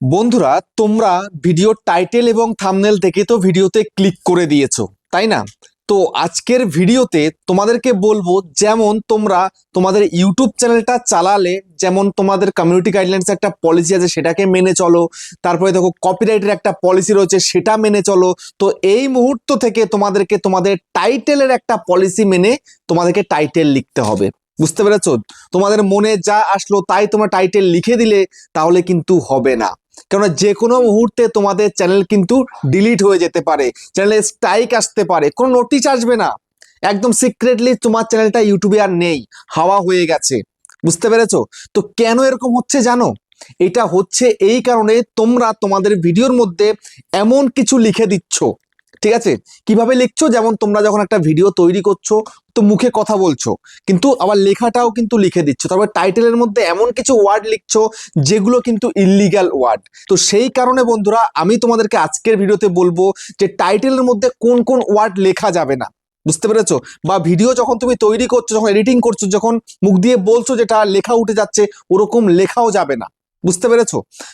বন্ধুরা, তোমরা ভিডিওর টাইটেল এবং থামনেল থেকে তো ভিডিওতে ক্লিক করে দিয়েছ, তাই না? তো আজকের ভিডিওতে তোমাদেরকে বলব, যেমন তোমরা তোমাদের ইউটিউব চ্যানেলটা চালালে, যেমন তোমাদের কমিউনিটি গাইডলাইন্স একটা পলিসি আছে সেটাকে মেনে চলো, তারপরে দেখো কপিরাইটের একটা পলিসি রয়েছে সেটা মেনে চলো, তো এই মুহূর্ত থেকে তোমাদেরকে তোমাদের টাইটেলের একটা পলিসি মেনে তোমাদেরকে টাইটেল লিখতে হবে, বুঝতে পেরেছ? তোমাদের মনে যা আসলো তাই তোমরা টাইটেল লিখে দিলে, তাহলে কিন্তু হবে না। কেননা যে কোনো মুহূর্তে তোমাদের চ্যানেল কিন্তু ডিলিট হয়ে যেতে পারে চ্যানেলে স্ট্রাইক আসতে পারে, কোনো নোটিশ আসবে না। একদম সিক্রেটলি তোমার চ্যানেলটা ইউটিউবে আর নেই, হাওয়া হয়ে গেছে। বুঝতে পেরেছ? তো কেন এরকম হচ্ছে জানো? এটা হচ্ছে এই কারণে তোমরা তোমাদের ভিডিওর মধ্যে এমন কিছু লিখে দিচ্ছ। ঠিক আছে? কীভাবে লিখছো? যেমন তোমরা যখন একটা ভিডিও তৈরি করছ, তো মুখে কথা বলছো, কিন্তু আবার লেখাটাও কিন্তু লিখে দিচ্ছ। তারপর টাইটেলের মধ্যে এমন কিছু ওয়ার্ড লিখছো, যেগুলো কিন্তু ইল্লিগাল ওয়ার্ড তো সেই কারণে বন্ধুরা, আমি তোমাদেরকে আজকের ভিডিওতে বলব যে টাইটেলের মধ্যে কোন কোন ওয়ার্ড লেখা যাবে না। বুঝতে পেরেছ? বা ভিডিও যখন তুমি তৈরি করছ, যখন এডিটিং করছ, যখন মুখ দিয়ে বলছো যেটা লেখা উঠে যাচ্ছে, ওরকম লেখাও যাবে না। বুঝতে পেরেছ?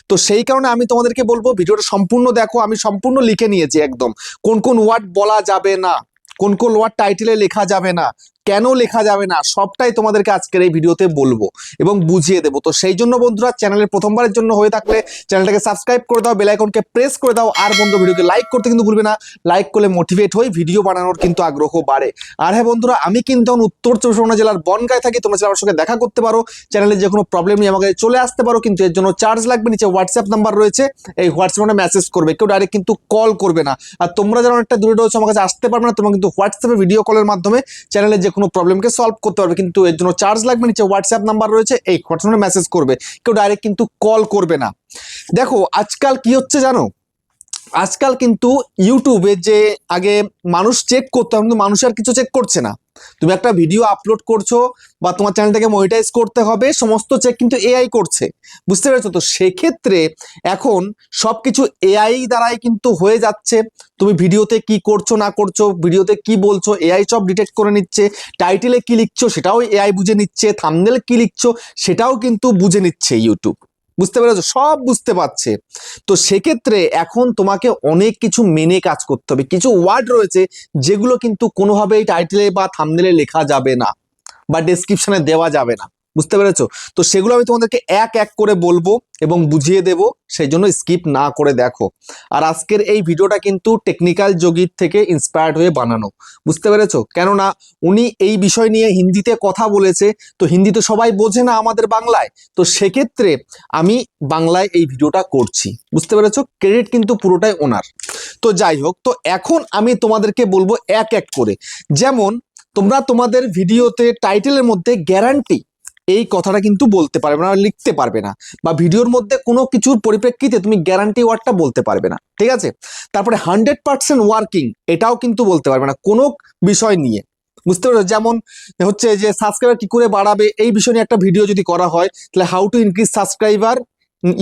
তো সেই কারণে আমি তোমাদেরকে বলব, ভিডিওটা সম্পূর্ণ দেখো, আমি সম্পূর্ণ লিখে নিয়েছি একদম। কোন কোন ওয়ার্ড বলা যাবে না, কোন কোন ওয়ার্ড টাইটেলে লেখা যাবে না। কেন লেখা যাবে না? সবটাই তোমাদেরকে আজকের এই ভিডিওতে বলব এবং বুঝিয়ে দেবো। তো সেই জন্য বন্ধুরা চ্যানেলের প্রথমবারের জন্য হয়ে থাকলে চ্যানেলটাকে সাবস্ক্রাইব করে দাও বেল আইকনকে প্রেস করে দাও। আর বন্ধু, ভিডিওকে লাইক করতে কিন্তু ভুলবে না। লাইক করলে মোটিভেট হই ভিডিও বানানোর কিন্তু আগ্রহ বাড়ে। আর হ্যাঁ বন্ধুরা, আমি কিন্তু এখন উত্তর চব্বিশ পরগনা জেলার বনগায় থাকি। তোমরা আমার সঙ্গে দেখা করতে পারো। চ্যানেলে যে কোনো প্রবলেম নিয়ে আমাকে চলে আসতে পারো। কিন্তু এর জন্য চার্জ লাগবে। নিচে হোয়াটসঅ্যাপ নাম্বার রয়েছে। এই হোয়াটসঅ্যাপে মেসেজ করবে। কেউ ডাইরেক্ট কিন্তু কল করবে না। আর তোমরা যারা অনেকটা দূরে রয়েছে, আমার কাছে আসতে পারবে না। তোমরা কিন্তু হোয়াটসঅ্যাপে ভিডিও কলের মাধ্যমে চ্যানেলের যে কোনো প্রবলেমকে সলভ করতে পারবে। কিন্তু এর জন্য চার্জ লাগবে, নিচে হোয়াটসঅ্যাপ নাম্বার রয়েছে, এই হোয়াটসঅ্যাপে মেসেজ করবে। কেউ ডাইরেক্ট কিন্তু কল করবে না। দেখো, আজকাল কি হচ্ছে জানো? আজকাল কিন্তু ইউটিউবে যে আগে মানুষ চেক করতো কিন্তু মানুষ আর কিছু চেক করছে না। তুমি একটা ভিডিও আপলোড করছ বা তোমার চ্যানেলটাকে মনিটাইজ করতে হবে, সমস্ত চেক কিন্তু এআই করছে। বুঝতে পেরেছ তো? সেক্ষেত্রে এখন সবকিছু এআই দ্বারাই কিন্তু হয়ে যাচ্ছে। তুমি ভিডিওতে কি করছ, না করছ ভিডিওতে কি বলছো এআই সব ডিটেক্ট করে নিচ্ছে টাইটেলে কি লিখছো সেটাও এআই বুঝে নিচ্ছে থামনেল কি লিখছো সেটাও কিন্তু বুঝে নিচ্ছে ইউটিউব বুঝতে পেরেছ? সব বুঝতে পারছে। তো সেক্ষেত্রে এখন তোমাকে অনেক কিছু মেনে কাজ করতে হবে। কিছু ওয়ার্ড রয়েছে যেগুলো কিন্তু কোনোভাবেই টাইটেলে বা থামনেলে লেখা যাবে না বা ডেসক্রিপশনে দেওয়া যাবে না। বুঝতে পেরেছ? তো সেগুলো আমি তোমাদেরকে এক এক করে বলব এবং বুঝিয়ে দেব সেই জন্য স্কিপ না করে দেখো। আর আজকের এই ভিডিওটা কিন্তু টেকনিক্যাল যোগীর থেকে ইন্সপায়ার্ড হয়ে বানানো। বুঝতে পেরেছ? কেননা উনি এই বিষয় নিয়ে হিন্দিতে কথা বলেছে, তো হিন্দি তো সবাই বোঝে না আমাদের বাংলায়। তো সেক্ষেত্রে আমি বাংলায় এই ভিডিওটা করছি। বুঝতে পেরেছ? ক্রেডিট কিন্তু পুরোটাই ওনার। তো যাই হোক, তো এখন আমি তোমাদেরকে বলব এক এক করে। যেমন, তোমরা তোমাদের ভিডিওতে টাইটেলের মধ্যে গ্যারান্টি এই কথাটা কিন্তু বলতে পারবে না, লিখতে পারবে না। বা ভিডিওর মধ্যে কোনো কিছুর পরিপ্রেক্ষিতে তুমি গ্যারান্টি ওয়ার্ডটা বলতে পারবে না, ঠিক আছে? তারপরে হান্ড্রেড পার্সেন্ট ওয়ার্কিং এটাও কিন্তু বলতে পারবে না, কোনো বিষয় নিয়ে। বুঝতে পারছ? যেমন হচ্ছে যে সাবস্ক্রাইবার কি করে বাড়াবে, এই বিষয় নিয়ে একটা ভিডিও যদি করা হয়, তাহলে how to increase subscriber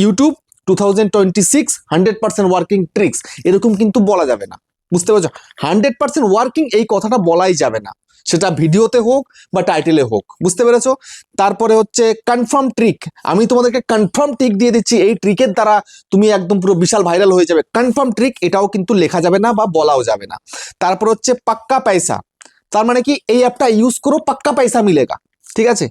YouTube two thousand twenty six hundred percent working tricks এরকম কিন্তু বলা যাবে না। বুঝতে পারছ? হান্ড্রেড পার্সেন্ট ওয়ার্কিং এই কথাটা বলাই যাবে না। সেটা ভিডিওতে হোক বা টাইটেলে হোক। বুঝতে পেরেছ? তারপরে হচ্ছে কনফার্ম ট্রিক আমি তোমাদেরকে কনফার্ম ট্রিক দিয়ে দিচ্ছি। এই ট্রিকের দ্বারা তুমি একদম পুরো বিশাল ভাইরাল হয়ে যাবে। কনফার্ম ট্রিক এটাও কিন্তু লেখা যাবে না বা বলাও যাবে না। তারপর হচ্ছে পাক্কা পয়সা। তার মানে কি? এই অ্যাপটা ইউজ করো, পাক্কা পয়সা মিলেগা। ঠিক আছে?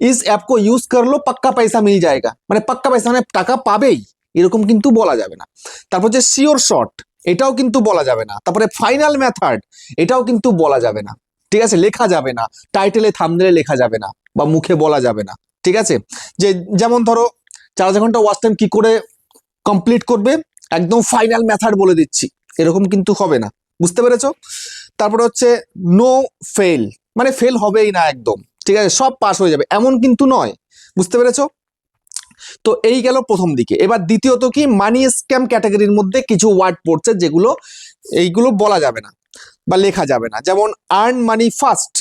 ইস অ্যাপ কো ইউজ করল, পাক্কা পয়সা মিল যায়গা। মানে পাক্কা পয়সা মানে টাকা পাবেই। এরকম কিন্তু বলা যাবে না। তারপর হচ্ছে শিওর শর্ট এটাও কিন্তু বলা যাবে না। তারপরে ফাইনাল মেথড এটাও কিন্তু বলা যাবে না। ঠিক আছে? লেখা যাবে না। টাইটেলে থামনেলে লেখা যাবে না বা মুখে বলা যাবে না। ঠিক আছে? যে যেমন ধরো, চার হাজার ঘণ্টা ওয়াচ টাইম কি করে কমপ্লিট করবে? একদম ফাইনাল মেথড বলে দিচ্ছি। এরকম কিন্তু হবে না। বুঝতে পেরেছ? তারপরে হচ্ছে নো ফেল মানে ফেল হবেই না একদম। ঠিক আছে? সব পাস হয়ে যাবে। এমন কিন্তু নয়। বুঝতে পেরেছ? তো এই গেল প্রথম দিকে। এবার দ্বিতীয়ত কি? মানি স্ক্যাম ক্যাটাগরির মধ্যে কিছু ওয়ার্ড পড়ছে যেগুলো এইগুলো বলা যাবে না বা লেখা যাবে না। যেমন earn money first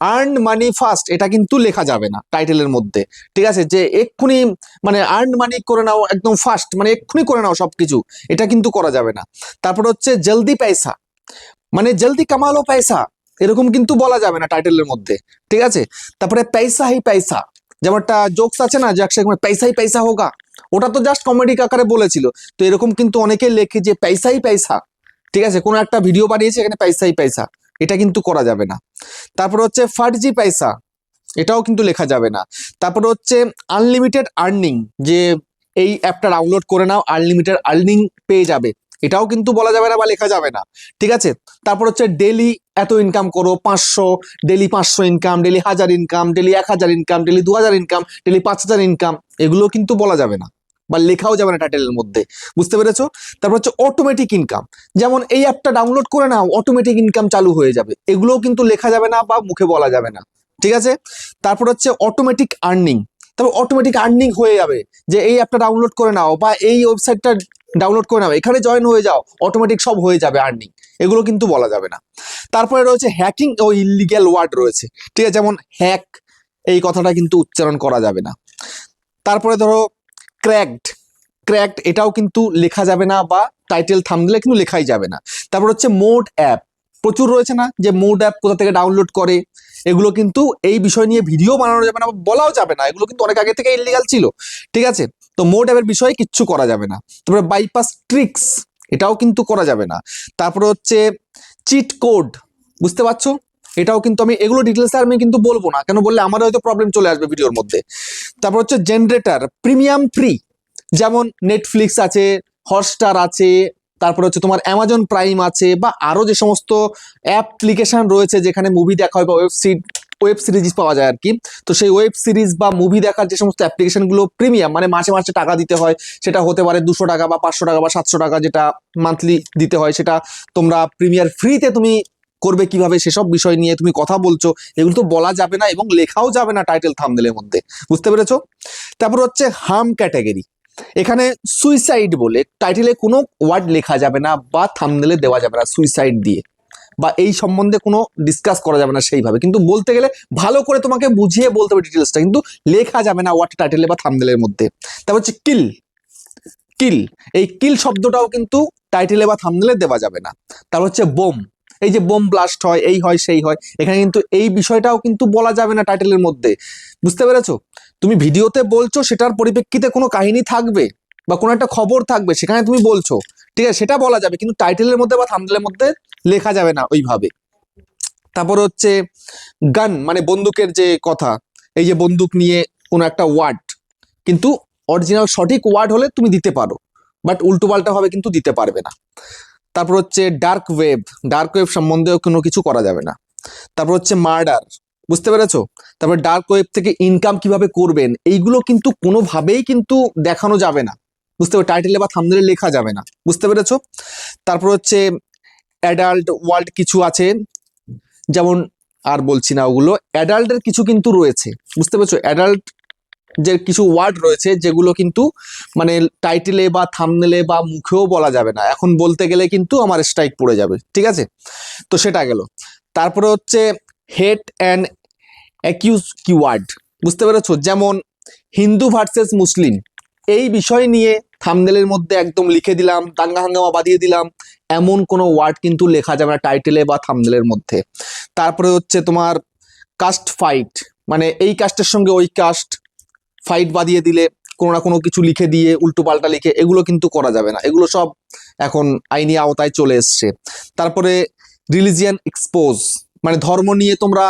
earn money first এটা কিন্তু লেখা যাবে না টাইটেলের মধ্যে। ঠিক আছে? যে এক্ষুনি মানে আর্ন মানি করে নাও একদম ফার্স্ট মানে এক্ষুনি করে নাও সবকিছু, এটা কিন্তু করা যাবে না। তারপর হচ্ছে জলদি পয়সা। মানে জলদি কামালো পয়সা, এরকম কিন্তু বলা যাবে না টাইটেলের মধ্যে। ঠিক আছে? তারপরে পয়সা হি পয়সা। যেমন একটা জোকস আছে না যে একসাথে পয়সা হি পয়সা হোগা। ওটা তো জাস্ট কমেডি আকারে বলেছিল। তো এরকম কিন্তু অনেকে লেখে যে, পয়সাই পয়সা। ঠিক আছে? কোনো একটা ভিডিও বানিয়েছে এখানে পয়সাই পয়সা। এটা কিন্তু করা যাবে না। তারপর হচ্ছে, ফার্জি পয়সা। এটাও কিন্তু লেখা যাবে না। তারপর হচ্ছে, আনলিমিটেড আর্নিং। যে, এই অ্যাপটা ডাউনলোড করে নাও, আনলিমিটেড আর্নিং পেয়ে যাবে। এটাও কিন্তু বলা যাবে না বা লেখা যাবে না। ঠিক আছে? তারপর হচ্ছে ডেলি এত ইনকাম করো, পাঁচশো ডেলি পাঁচশো ইনকাম ডেলি হাজার ইনকাম ডেলি এক হাজার ইনকাম ডেলি দু হাজার ইনকাম ডেলি পাঁচ হাজার ইনকাম এগুলো কিন্তু বলা যাবে না বা লেখাও যাবে না টাইটেলের মধ্যে। বুঝতে পেরেছ? তারপর হচ্ছে অটোমেটিক ইনকাম যেমন এই অ্যাপটা ডাউনলোড করে নাও অটোমেটিক ইনকাম চালু হয়ে যাবে। এগুলোও কিন্তু লেখা যাবে না বা মুখে বলা যাবে না। ঠিক আছে? তারপর হচ্ছে অটোমেটিক আর্নিং তারপর অটোমেটিক আর্নিং হয়ে যাবে যে এই অ্যাপটা ডাউনলোড করে নাও বা এই ওয়েবসাইটটা ডাউনলোড করে নাও। এখানে জয়েন হয়ে যাও অটোমেটিক সব হয়ে যাবে আর্নিং এগুলো কিন্তু বলা যাবে না। তারপরে রয়েছে হ্যাকিং ও ইলিগ্যাল ওয়ার্ড রয়েছে। ঠিক আছে, যেমন হ্যাক এই কথাটা কিন্তু উচ্চারণ করা যাবে না। তারপরে ধরো ক্র্যাকড ক্র্যাকড এটাও কিন্তু লেখা যাবে না বা টাইটেল থামলে কিন্তু লেখাই যাবে না। তারপর হচ্ছে মোড অ্যাপ প্রচুর রয়েছে না যে মোড অ্যাপ কোথা থেকে ডাউনলোড করে? এগুলো কিন্তু এই বিষয় নিয়ে ভিডিও বানানো যাবে না বলাও যাবে না। এগুলো কিন্তু অনেক আগে থেকে ইলিগাল ছিল। ঠিক আছে? তো মোড অ্যাপের বিষয়ে কিচ্ছু করা যাবে না। তারপরে বাইপাস ট্রিক্স এটাও কিন্তু করা যাবে না। তারপরে হচ্ছে চিট কোড বুঝতে পারছ? এটাও কিন্তু আমি, এগুলো ডিটেলস আমি কিন্তু বলব না। কেন বললে আমার হয়তো প্রবলেম চলে আসবে ভিডিওর মধ্যে। তারপর হচ্ছে জেনারেটর প্রিমিয়াম ফ্রি যেমন নেটফ্লিক্স আছে হটস্টার আছে, তারপর হচ্ছে তোমার অ্যামাজন প্রাইম আছে, বা আরও যে সমস্ত অ্যাপ্লিকেশন রয়েছে যেখানে মুভি দেখা হয় বা ওয়েব ওয়েব সিরিজ পাওয়া যায় আর কি তো সেই ওয়েব সিরিজ বা মুভি দেখার যে সমস্ত অ্যাপ্লিকেশনগুলো প্রিমিয়াম মানে মাসে মাসে টাকা দিতে হয়, সেটা হতে পারে দুশো টাকা বা পাঁচশো টাকা বা সাতশো টাকা যেটা মান্থলি দিতে হয়, সেটা তোমরা প্রিমিয়ার ফ্রিতে তুমি করবে কীভাবে, সেসব বিষয় নিয়ে তুমি কথা বলছো, এগুলো তো বলা যাবে না এবং লেখাও যাবে না টাইটেল থামনেলের মধ্যে। বুঝতে পেরেছ? তারপর হচ্ছে হাম ক্যাটাগরি এখানে সুইসাইড বলে টাইটেলে কোনো ওয়ার্ড লেখা যাবে না বা থামনেলে দেওয়া যাবে না সুইসাইড দিয়ে। বা এই সম্বন্ধে কোনো ডিসকাস করা যাবে না সেইভাবে। কিন্তু বলতে গেলে ভালো করে তোমাকে বুঝিয়ে বলতে হবে ডিটেলসটা কিন্তু লেখা যাবে না ওয়ার্ড টাইটেলে বা থামদেলের মধ্যে। তারপর হচ্ছে কিল কিল এই কিল শব্দটাও কিন্তু টাইটেলে বা থামদেলে দেওয়া যাবে না। তারপর হচ্ছে বোম। এই যে বোম ব্লাস্ট হয়, এই হয়, সেই হয়। এখানে কিন্তু এই বিষয়টাও কিন্তু বলা যাবে না টাইটেলের মধ্যে। বুঝতে পেরেছ? তুমি ভিডিওতে বলছো, সেটার পরিপ্রেক্ষিতে কোনো কাহিনী থাকবে বা কোনো একটা খবর থাকবে, সেখানে তুমি বলছো। ঠিক আছে, সেটা বলা যাবে, কিন্তু টাইটেলের মধ্যে বা থামনেলের মধ্যে লেখা যাবে না ওইভাবে। তারপর হচ্ছে গান মানে বন্দুকের যে কথা, এই যে বন্দুক নিয়ে কোনো একটা ওয়ার্ড কিন্তু অরিজিনাল সঠিক ওয়ার্ড হলে তুমি দিতে পারো বাট উল্টোপাল্টা ভাবে কিন্তু দিতে পারবে না। তারপর হচ্ছে ডার্ক ওয়েব ডার্ক ওয়েব সম্বন্ধেও কোনো কিছু করা যাবে না। তারপর হচ্ছে মার্ডার বুঝতে পেরেছ? তারপর ডার্ক ওয়েব থেকে ইনকাম কীভাবে করবেন, এইগুলো কিন্তু কোনোভাবেই কিন্তু দেখানো যাবে না। বুঝতে পারো টাইটেলে বা থামনেলে লেখা যাবে না। বুঝতে পেরেছ? তারপর হচ্ছে অ্যাডাল্ট ওয়ার্ল্ড কিছু আছে, যেমন আর বলছি না ওগুলো। অ্যাডাল্টের কিছু কিন্তু রয়েছে, বুঝতে পেরেছ? অ্যাডাল্ট যে কিছু ওয়ার্ড রয়েছে, যেগুলো কিন্তু মানে টাইটেলে বা থামনেলে বা মুখেও বলা যাবে না। এখন বলতে গেলে কিন্তু আমার স্ট্রাইক পড়ে যাবে, ঠিক আছে? তো সেটা গেল। তারপরে হচ্ছে হেট অ্যান্ড অ্যাকিউজ কিওয়ার্ড বুঝতে পেরেছ? যেমন হিন্দু ভার্সেস মুসলিম। এই বিষয় নিয়ে থামনেলের মধ্যে একদম লিখে দিলাম, দাঙ্গা হাঙ্গামা বাঁধিয়ে দিলাম, এমন কোনো ওয়ার্ড কিন্তু লেখা যাবে না টাইটেলে বা থামনেলের মধ্যে। তারপরে হচ্ছে তোমার কাস্ট ফাইট মানে এই কাস্টের সঙ্গে ওই কাস্ট ফাইট বাঁধিয়ে দিলে, কোনো না কোনো কিছু লিখে দিয়ে উল্টো পাল্টা লিখে, এগুলো কিন্তু করা যাবে না। এগুলো সব এখন আইনি আওতায় চলে এসছে। তারপরে রিলিজিয়ান এক্সপোজ মানে ধর্ম নিয়ে তোমরা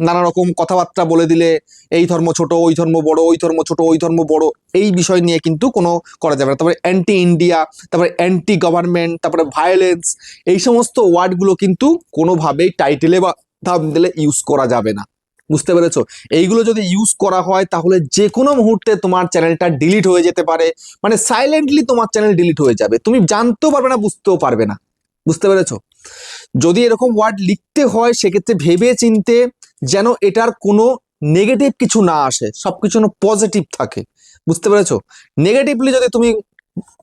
নানা রকম কথাবার্তা বলে দিলে, এই ধর্ম ছোট, ওই ধর্ম বড়, ওই ধর্ম ছোট, ওই ধর্ম বড়, এই বিষয় নিয়ে কিন্তু কোনো করা যাবে না। তারপরে অ্যান্টি ইন্ডিয়া তারপরে অ্যান্টি গভর্নমেন্ট তারপরে ভায়োলেন্স এই সমস্ত ওয়ার্ডগুলো কিন্তু কোনোভাবেই টাইটেলে বা দিলে ইউজ করা যাবে না। বুঝতে পেরেছ? এইগুলো যদি ইউজ করা হয়, তাহলে যে কোনো মুহূর্তে তোমার চ্যানেলটা ডিলিট হয়ে যেতে পারে। মানে সাইলেন্টলি তোমার চ্যানেল ডিলিট হয়ে যাবে। তুমি জানতেও পারবে না, বুঝতেও পারবে না। বুঝতে পেরেছ? যদি এরকম ওয়ার্ড লিখতে হয়, সেক্ষেত্রে ভেবে চিনতে যেন এটার কোনো নেগেটিভ কিছু না আসে, সবকিছু যেন পজিটিভ থাকে। বুঝতে পেরেছ? নেগেটিভলি যদি তুমি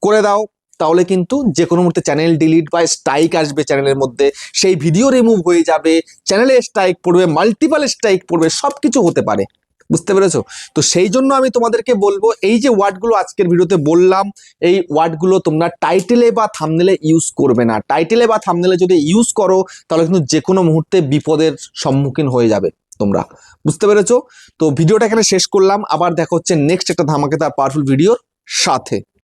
করে দাও, তাহলে কিন্তু যে কোনো মুহূর্তে চ্যানেল ডিলিট বা স্ট্রাইক আসবে চ্যানেলের মধ্যে, সেই ভিডিও রিমুভ হয়ে যাবে চ্যানেলে স্ট্রাইক পড়বে মাল্টিপাল স্ট্রাইক পড়বে সব কিছু হতে পারে। বুঝতে পেরেছ? তো সেই জন্য আমি তোমাদেরকে বলব, এই যে ওয়ার্ডগুলো আজকের ভিডিওতে বললাম, এই ওয়ার্ডগুলো তোমরা টাইটেলে বা থামনেলে ইউজ করবে না। টাইটেলে বা থামনেলে যদি ইউজ করো, তাহলে কিন্তু যে কোনো মুহূর্তে বিপদের সম্মুখীন হয়ে যাবে তোমরা। বুঝতে পেরেছ? তো ভিডিওটা এখানে শেষ করলাম। আবার দেখা হচ্ছে নেক্সট একটা ধামাকে তার পাওয়ারফুল ভিডিওর সাথে।